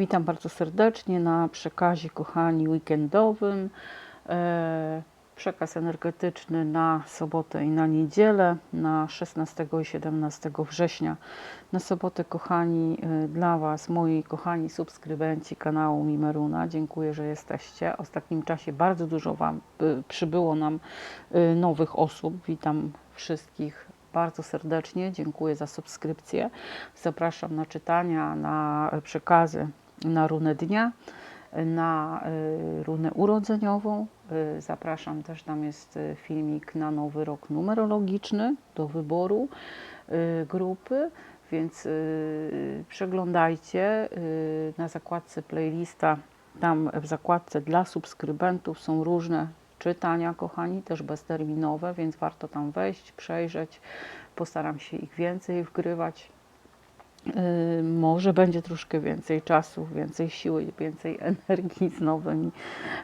Witam bardzo serdecznie na przekazie, kochani, weekendowym. E, Przekaz energetyczny na sobotę i na niedzielę, na 16 i 17 września. Na sobotę, kochani, e, dla Was, moi kochani subskrybenci kanału Mimeruna, dziękuję, że jesteście. W ostatnim czasie bardzo dużo Wam e, przybyło nam nowych osób. Witam wszystkich bardzo serdecznie. Dziękuję za subskrypcję. Zapraszam na czytania, na przekazy na runę dnia, na y, runę urodzeniową. Y, Zapraszam też, tam jest y, filmik na nowy rok numerologiczny do wyboru grupy, więc przeglądajcie na zakładce playlista. Tam w zakładce dla subskrybentów są różne czytania, kochani, też bezterminowe, więc warto tam wejść, przejrzeć. Postaram się ich więcej wgrywać. Yy, może będzie troszkę więcej czasu, więcej siły, więcej energii z nowymi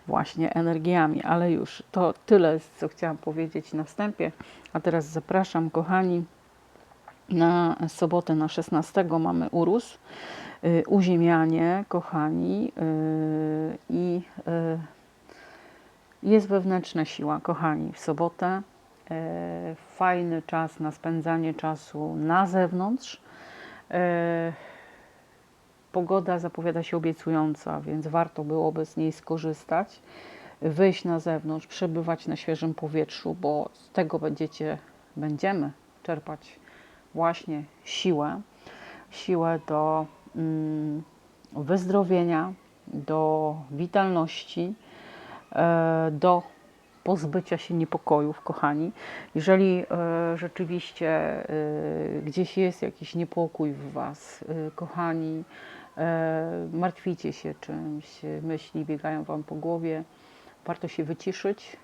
właśnie energiami, ale już to tyle, co chciałam powiedzieć na wstępie. A teraz zapraszam, kochani, na sobotę na 16 mamy urus, yy, uziemianie, kochani, yy, i jest wewnętrzna siła, kochani, w sobotę. Fajny czas na spędzanie czasu na zewnątrz. E, Pogoda zapowiada się obiecująca, więc warto byłoby z niej skorzystać, wyjść na zewnątrz, przebywać na świeżym powietrzu, bo z tego będziecie, będziemy czerpać właśnie siłę, siłę do mm, wyzdrowienia, do witalności, e, do pozbycia się niepokojów, kochani. Jeżeli e, rzeczywiście e, gdzieś jest jakiś niepokój w Was, e, kochani, martwicie się czymś, myśli biegają Wam po głowie, warto się wyciszyć,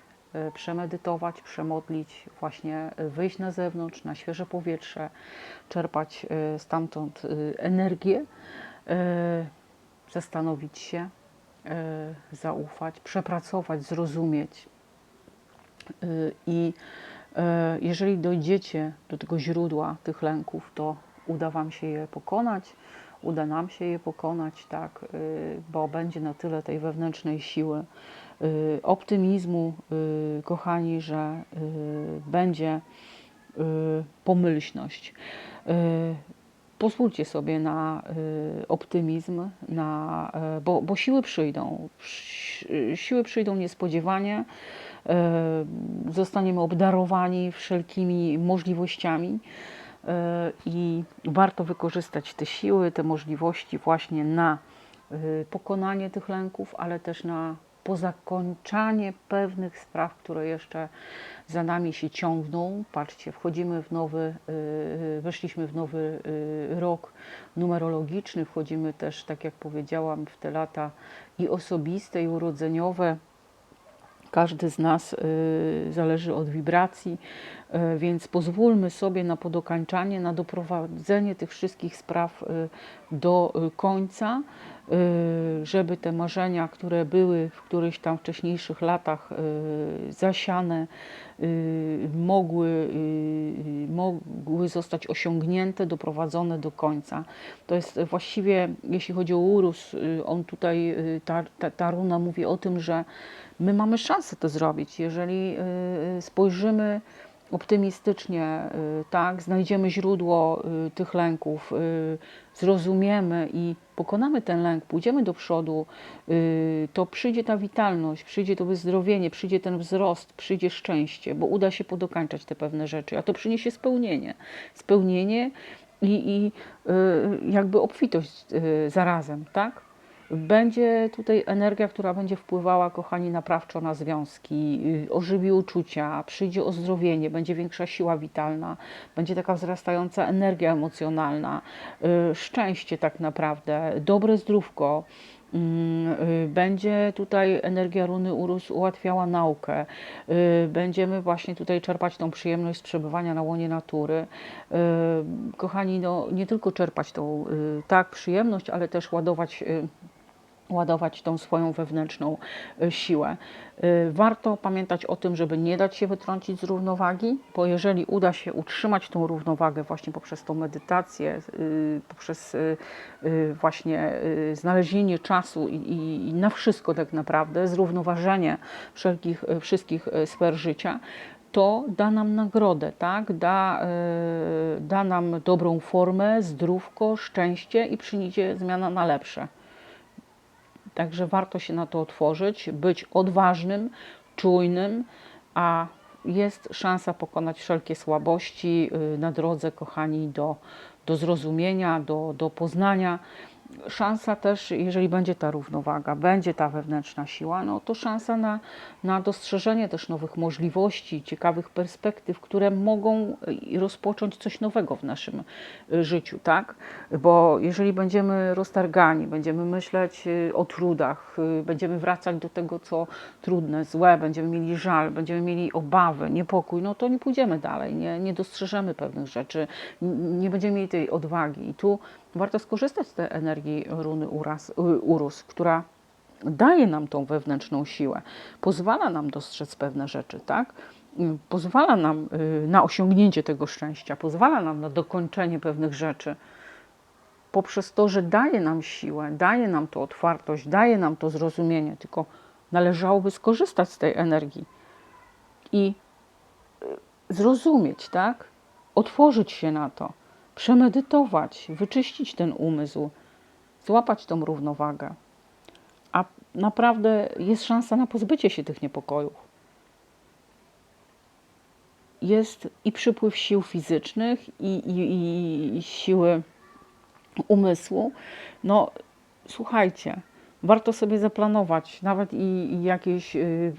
przemedytować, przemodlić, właśnie wyjść na zewnątrz, na świeże powietrze, czerpać stamtąd energię, zastanowić się, zaufać, przepracować, zrozumieć. Y, I e, jeżeli dojdziecie do tego źródła tych lęków, to uda Wam się je pokonać, uda nam się je pokonać, tak, y, bo będzie na tyle tej wewnętrznej siły, y, optymizmu, y, kochani, że y, będzie y, pomyślność. Pozwólcie sobie na y, optymizm, na, y, bo, bo siły przyjdą. Siły przyjdą niespodziewanie, y, zostaniemy obdarowani wszelkimi możliwościami i warto wykorzystać te siły, te możliwości właśnie na pokonanie tych lęków, ale też na pozakończanie pewnych spraw, które jeszcze za nami się ciągną. Patrzcie, wchodzimy w nowy, y, weszliśmy w nowy y, rok numerologiczny, wchodzimy też, tak jak powiedziałam, w te lata i osobiste, i urodzeniowe. Każdy z nas y, zależy od wibracji, y, więc pozwólmy sobie na podokańczanie, na doprowadzenie tych wszystkich spraw y, do końca, żeby te marzenia, które były w którychś tam wcześniejszych latach zasiane, mogły, y, mogły zostać osiągnięte, doprowadzone do końca. To jest właściwie, jeśli chodzi o urus, y, on tutaj, y, ta, ta, ta runa mówi o tym, że my mamy szansę to zrobić, jeżeli y, spojrzymy optymistycznie, y, tak, znajdziemy źródło y, tych lęków, y, zrozumiemy i pokonamy ten lęk, pójdziemy do przodu, to przyjdzie ta witalność, przyjdzie to wyzdrowienie, przyjdzie ten wzrost, przyjdzie szczęście, bo uda się podokańczać te pewne rzeczy, a to przyniesie spełnienie. Spełnienie i, i jakby obfitość zarazem, tak? Będzie tutaj energia, która będzie wpływała, kochani, naprawczo na związki, y, ożywi uczucia, przyjdzie ozdrowienie, będzie większa siła witalna, będzie taka wzrastająca energia emocjonalna, y, szczęście tak naprawdę, dobre zdrówko. Mm, y, Będzie tutaj energia runy Urus ułatwiała naukę. Będziemy właśnie tutaj czerpać tą przyjemność z przebywania na łonie natury. Kochani, no, nie tylko czerpać tą tak przyjemność, ale też ładować ładować tą swoją wewnętrzną y, siłę. Y, Warto pamiętać o tym, żeby nie dać się wytrącić z równowagi, bo jeżeli uda się utrzymać tą równowagę właśnie poprzez tą medytację, y, poprzez właśnie znalezienie czasu i, na wszystko tak naprawdę, zrównoważenie wszelkich, wszystkich sfer życia, to da nam nagrodę, tak? da, da nam dobrą formę, zdrówko, szczęście i przyniesie zmiana na lepsze. Także warto się na to otworzyć, być odważnym, czujnym, a jest szansa pokonać wszelkie słabości y, na drodze, kochani, do, do zrozumienia, do, do poznania. Szansa też, jeżeli będzie ta równowaga, będzie ta wewnętrzna siła, no to szansa na, na dostrzeżenie też nowych możliwości, ciekawych perspektyw, które mogą y, rozpocząć coś nowego w naszym y, życiu, tak? Bo jeżeli będziemy roztargani, będziemy myśleć y, o trudach, będziemy wracać do tego, co trudne, złe, będziemy mieli żal, będziemy mieli obawy, niepokój, no to nie pójdziemy dalej, nie, nie dostrzeżemy pewnych rzeczy, nie będziemy mieli tej odwagi. I tu warto skorzystać z tej energii runy uraz, y, Urus, która daje nam tą wewnętrzną siłę, pozwala nam dostrzec pewne rzeczy, tak? Y, Pozwala nam y, na osiągnięcie tego szczęścia, pozwala nam na dokończenie pewnych rzeczy. Poprzez to, że daje nam siłę, daje nam to otwartość, daje nam to zrozumienie, tylko należałoby skorzystać z tej energii i zrozumieć, tak? Otworzyć się na to, przemedytować, wyczyścić ten umysł, złapać tą równowagę. A naprawdę jest szansa na pozbycie się tych niepokojów. Jest i przypływ sił fizycznych, i, i, i siły umysłu. No, słuchajcie, warto sobie zaplanować nawet i, i jakieś y,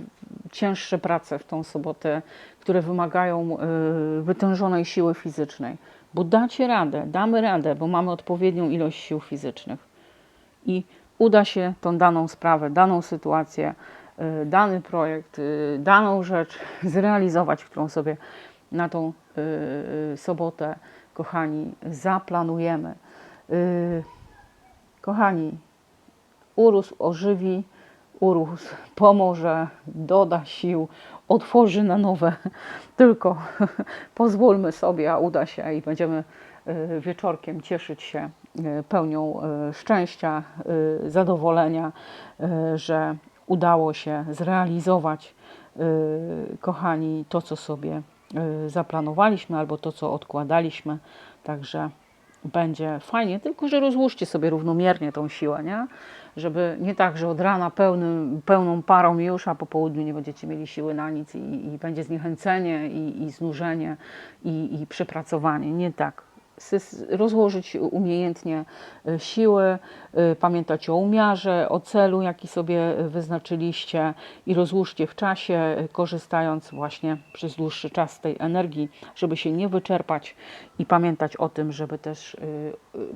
cięższe prace w tą sobotę, które wymagają y, wytężonej siły fizycznej, bo dacie radę, damy radę, bo mamy odpowiednią ilość sił fizycznych i uda się tą daną sprawę, daną sytuację, y, dany projekt, y, daną rzecz zrealizować, którą sobie na tą y, sobotę, kochani, zaplanujemy. Kochani, urósł ożywi, urósł pomoże, doda sił, otworzy na nowe. Tylko pozwólmy sobie, a uda się i będziemy y, wieczorkiem cieszyć się y, pełnią y, szczęścia, zadowolenia, że udało się zrealizować, kochani, to, co sobie zaplanowaliśmy albo to, co odkładaliśmy. Także będzie fajnie, tylko że rozłóżcie sobie równomiernie tą siłę, nie? Żeby nie tak, że od rana pełnym, pełną parą już, a po południu nie będziecie mieli siły na nic i, i będzie zniechęcenie i, i znużenie i, i przepracowanie. Nie tak. Rozłożyć umiejętnie y, siły, y, pamiętać o umiarze, o celu, jaki sobie wyznaczyliście i rozłóżcie w czasie, korzystając właśnie przez dłuższy czas tej energii, żeby się nie wyczerpać i pamiętać o tym, żeby też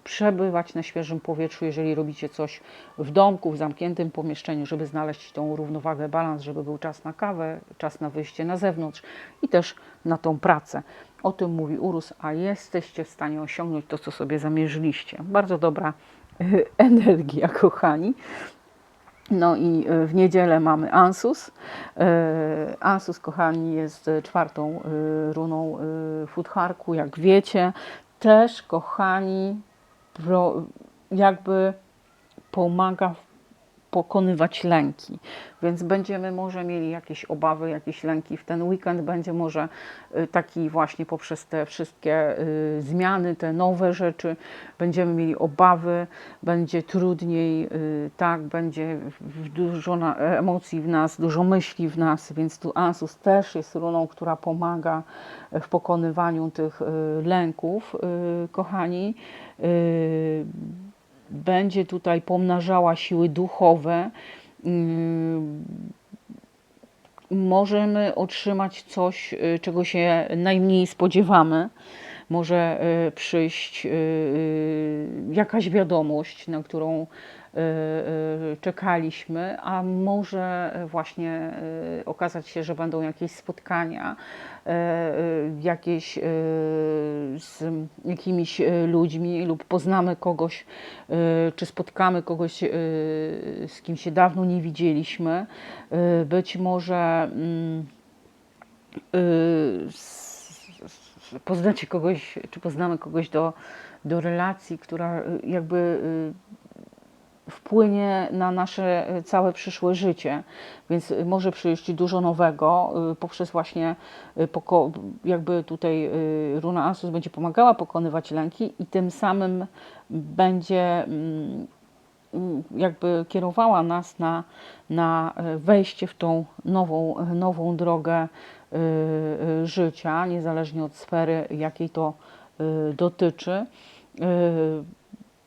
przebywać na świeżym powietrzu, jeżeli robicie coś w domku, w zamkniętym pomieszczeniu, żeby znaleźć tą równowagę, balans, żeby był czas na kawę, czas na wyjście na zewnątrz i też na tą pracę. O tym mówi Urus, a jesteście w stanie osiągnąć to, co sobie zamierzyliście. Bardzo dobra y, energia, kochani. No i y, w niedzielę mamy Ansus. Y, Ansus, kochani, jest czwartą runą Futharku, jak wiecie. Też, kochani, jakby pomaga w- pokonywać lęki. Więc będziemy może mieli jakieś obawy, jakieś lęki. W ten weekend będzie może y, taki właśnie poprzez te wszystkie y, zmiany, te nowe rzeczy, będziemy mieli obawy, będzie trudniej, y, tak, będzie dużo emocji w nas, dużo myśli w nas, więc tu Ansus też jest runą, która pomaga w pokonywaniu tych lęków, kochani. Będzie tutaj pomnażała siły duchowe. Ym, Możemy otrzymać coś, y, czego się najmniej spodziewamy. może y, przyjść y, jakaś wiadomość, na którą czekaliśmy, a może właśnie y, okazać się, że będą jakieś spotkania, y, y, jakieś y, z jakimiś y, ludźmi lub poznamy kogoś, y, czy spotkamy kogoś, y, z kim się dawno nie widzieliśmy. Y, Być może mm, y, poznacie kogoś, czy poznamy kogoś do, do relacji, która y, jakby y, wpłynie na nasze y, całe przyszłe życie, więc y, może przyjść dużo nowego y, poprzez właśnie jakby tutaj runa Asus będzie pomagała pokonywać lęki i tym samym będzie mm, mm, jakby kierowała nas na, na wejście w tą nową, nową drogę życia, niezależnie od sfery, jakiej to dotyczy.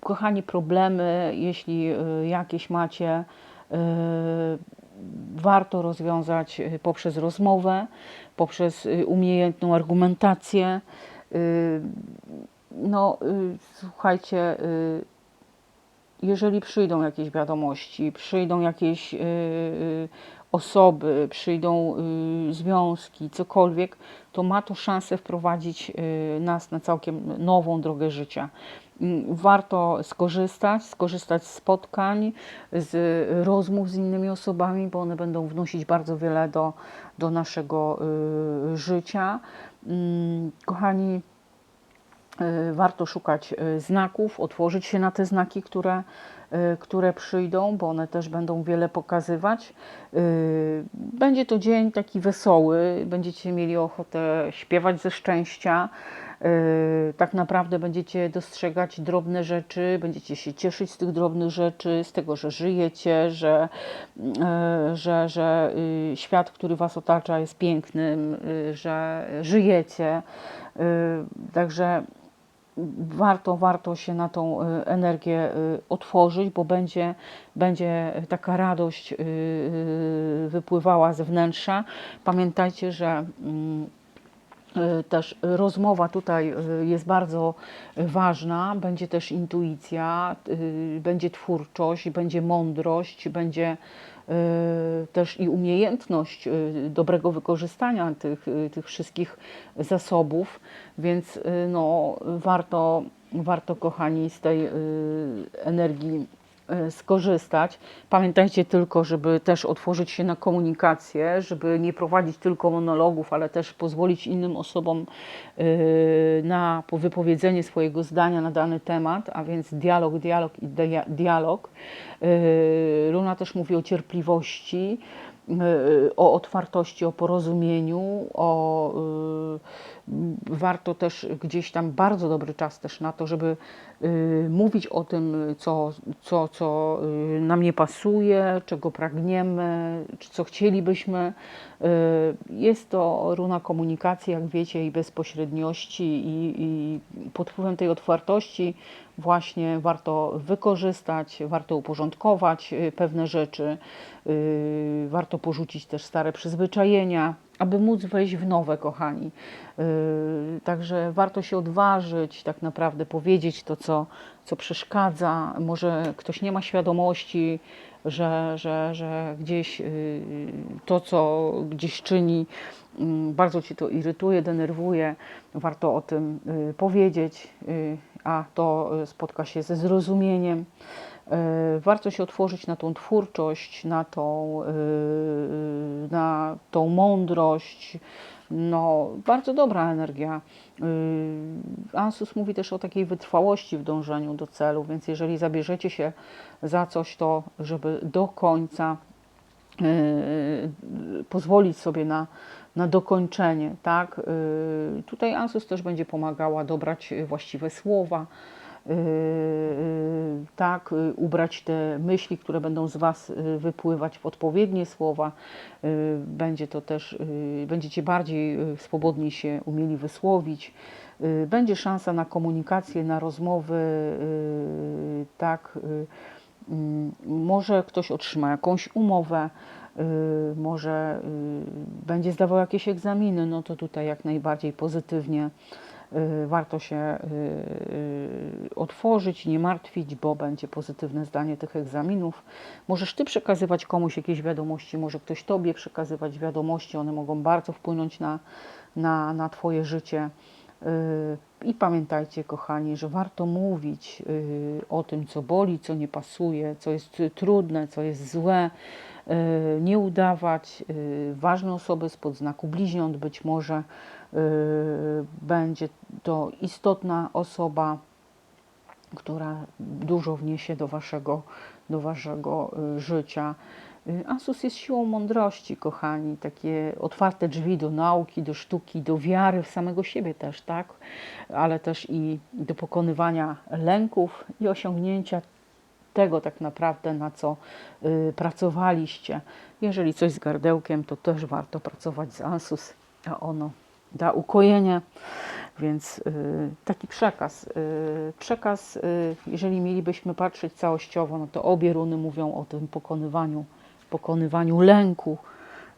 Kochani, problemy, jeśli y, jakieś macie, y, warto rozwiązać y, poprzez rozmowę, poprzez umiejętną argumentację. No, słuchajcie, jeżeli przyjdą jakieś wiadomości, przyjdą jakieś osoby, przyjdą związki, cokolwiek, to ma to szansę wprowadzić nas na całkiem nową drogę życia. Warto skorzystać, skorzystać z spotkań, z rozmów z innymi osobami, bo one będą wnosić bardzo wiele do, do naszego y, życia. Mm, Kochani, y, warto szukać y, znaków, otworzyć się na te znaki, które, y, które przyjdą, bo one też będą wiele pokazywać. Y, Będzie to dzień taki wesoły, będziecie mieli ochotę śpiewać ze szczęścia. Y, Tak naprawdę będziecie dostrzegać drobne rzeczy, będziecie się cieszyć z tych drobnych rzeczy, z tego, że żyjecie, że, y, że, że y, świat, który Was otacza, jest pięknym, że żyjecie. Także warto, warto się na tą energię otworzyć, bo będzie, będzie taka radość wypływała ze wnętrza. Pamiętajcie, że mm, też rozmowa tutaj y, jest bardzo ważna, będzie też intuicja, y, będzie twórczość, będzie mądrość, będzie też i umiejętność dobrego wykorzystania tych, tych wszystkich zasobów, więc no, warto, warto, kochani, z tej energii skorzystać. Pamiętajcie tylko, żeby też otworzyć się na komunikację, żeby nie prowadzić tylko monologów, ale też pozwolić innym osobom y, na wypowiedzenie swojego zdania na dany temat, a więc dialog, dialog i dia- dialog. Y, Luna też mówi o cierpliwości, o otwartości, o porozumieniu, o y, warto też gdzieś tam bardzo dobry czas też na to, żeby y, mówić o tym, co, co, co y, nam nie pasuje, czego pragniemy, co chcielibyśmy. Jest to runa komunikacji, jak wiecie, i bezpośredniości, i, i pod wpływem tej otwartości właśnie warto wykorzystać, warto uporządkować y, pewne rzeczy, y, warto porzucić też stare przyzwyczajenia, aby móc wejść w nowe, kochani. Y, Także warto się odważyć, tak naprawdę powiedzieć to, co, co przeszkadza. Może ktoś nie ma świadomości, że, że, że gdzieś to, co gdzieś czyni, mm, bardzo ci to irytuje, denerwuje. Warto o tym powiedzieć, a to y, spotka się ze zrozumieniem. Y, Warto się otworzyć na tą twórczość, na tą, y, na tą mądrość. No, bardzo dobra energia. Ansus mówi też o takiej wytrwałości w dążeniu do celu, więc jeżeli zabierzecie się za coś, to żeby do końca pozwolić sobie na, na dokończenie, tak? Y, Tutaj Ansus też będzie pomagała dobrać właściwe słowa, y, y, tak, y, ubrać te myśli, które będą z Was y, wypływać w odpowiednie słowa. Y, Będzie to też, y, będziecie bardziej y, swobodnie się umieli wysłowić. Y, Będzie szansa na komunikację, na rozmowy, y, tak. Mm, Może ktoś otrzyma jakąś umowę, y, może y, będzie zdawał jakieś egzaminy, no to tutaj jak najbardziej pozytywnie y, warto się otworzyć, nie martwić, bo będzie pozytywne zdanie tych egzaminów. Możesz Ty przekazywać komuś jakieś wiadomości, może ktoś Tobie przekazywać wiadomości, one mogą bardzo wpłynąć na, na, na Twoje życie. Y, I pamiętajcie, kochani, że warto mówić y, o tym, co boli, co nie pasuje, co jest trudne, co jest złe. y, Nie udawać. Ważne osoby spod znaku bliźniąt być może będzie to istotna osoba, która dużo wniesie do waszego, do waszego życia. Y, Asus jest siłą mądrości, kochani, takie otwarte drzwi do nauki, do sztuki, do wiary w samego siebie też, tak? Ale też i do pokonywania lęków i osiągnięcia tego tak naprawdę, na co y, pracowaliście. Jeżeli coś z gardełkiem, to też warto pracować z Asus, a ono da ukojenie. Więc y, taki przekaz. Przekaz, jeżeli mielibyśmy patrzeć całościowo, no to obie runy mówią o tym pokonywaniu, pokonywaniu lęku,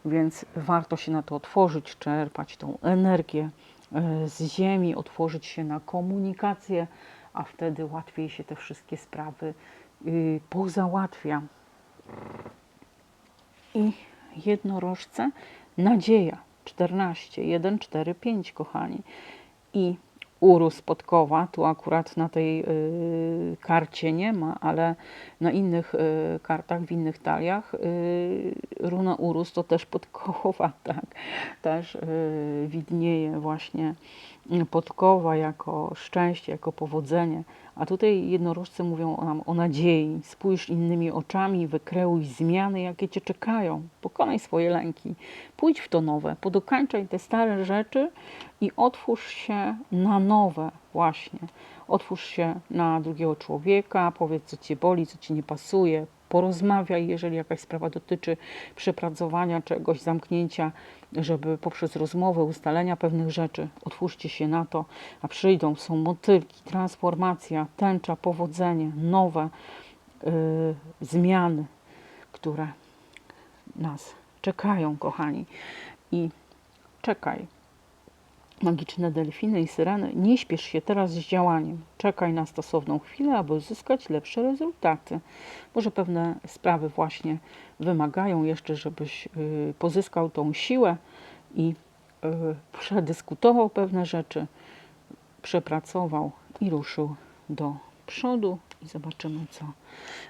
więc warto się na to otworzyć, czerpać tą energię y, z ziemi, otworzyć się na komunikację, a wtedy łatwiej się te wszystkie sprawy y, pozałatwia. I jednorożce nadzieja 14, 1, 4, 5, kochani. I urósł podkowa, tu akurat na tej y, karcie nie ma, ale na innych y, kartach, w innych taliach y, runa urósł to też podkowa, tak. Też widnieje właśnie podkowa jako szczęście, jako powodzenie. A tutaj jednorożce mówią nam o nadziei. Spójrz innymi oczami, wykreuj zmiany, jakie cię czekają. Pokonaj swoje lęki. Pójdź w to nowe, podokańczaj te stare rzeczy i otwórz się na nowe właśnie. Otwórz się na drugiego człowieka, powiedz co cię boli, co ci nie pasuje. Porozmawiaj, jeżeli jakaś sprawa dotyczy przepracowania czegoś, zamknięcia, żeby poprzez rozmowę, ustalenia pewnych rzeczy, otwórzcie się na to, a przyjdą, są motylki, transformacja, tęcza, powodzenie, nowe y, zmiany, które nas czekają, kochani. I czekaj. Magiczne delfiny i syreny, nie śpiesz się teraz z działaniem. Czekaj na stosowną chwilę, aby uzyskać lepsze rezultaty. Może pewne sprawy właśnie wymagają jeszcze, żebyś y, pozyskał tą siłę i y, przedyskutował pewne rzeczy, przepracował i ruszył do przodu. I zobaczymy, co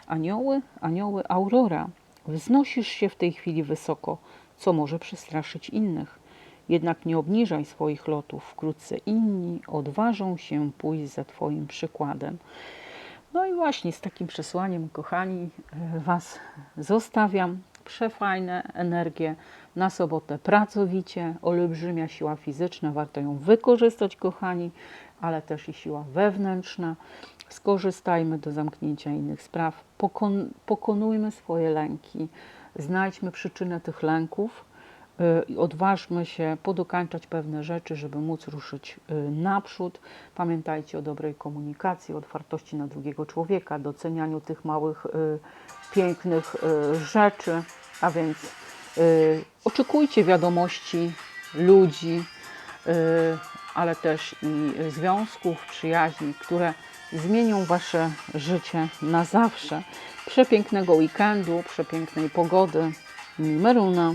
anioły, anioły Aurora. Wznosisz się w tej chwili wysoko, co może przestraszyć innych. Jednak nie obniżaj swoich lotów. Wkrótce inni odważą się pójść za Twoim przykładem. No i właśnie z takim przesłaniem, kochani, e, Was zostawiam. Przefajne energie na sobotę pracowicie, olbrzymia siła fizyczna, warto ją wykorzystać, kochani, ale też i siła wewnętrzna. Skorzystajmy do zamknięcia innych spraw, pokon pokonujmy swoje lęki, znajdźmy przyczynę tych lęków odważmy się podokańczać pewne rzeczy, żeby móc ruszyć y, naprzód. Pamiętajcie o dobrej komunikacji, otwartości na drugiego człowieka, docenianiu tych małych, y, pięknych y, rzeczy, a więc y, oczekujcie wiadomości ludzi, y, ale też i związków, przyjaźni, które zmienią Wasze życie na zawsze. Przepięknego weekendu, przepięknej pogody. Meruna.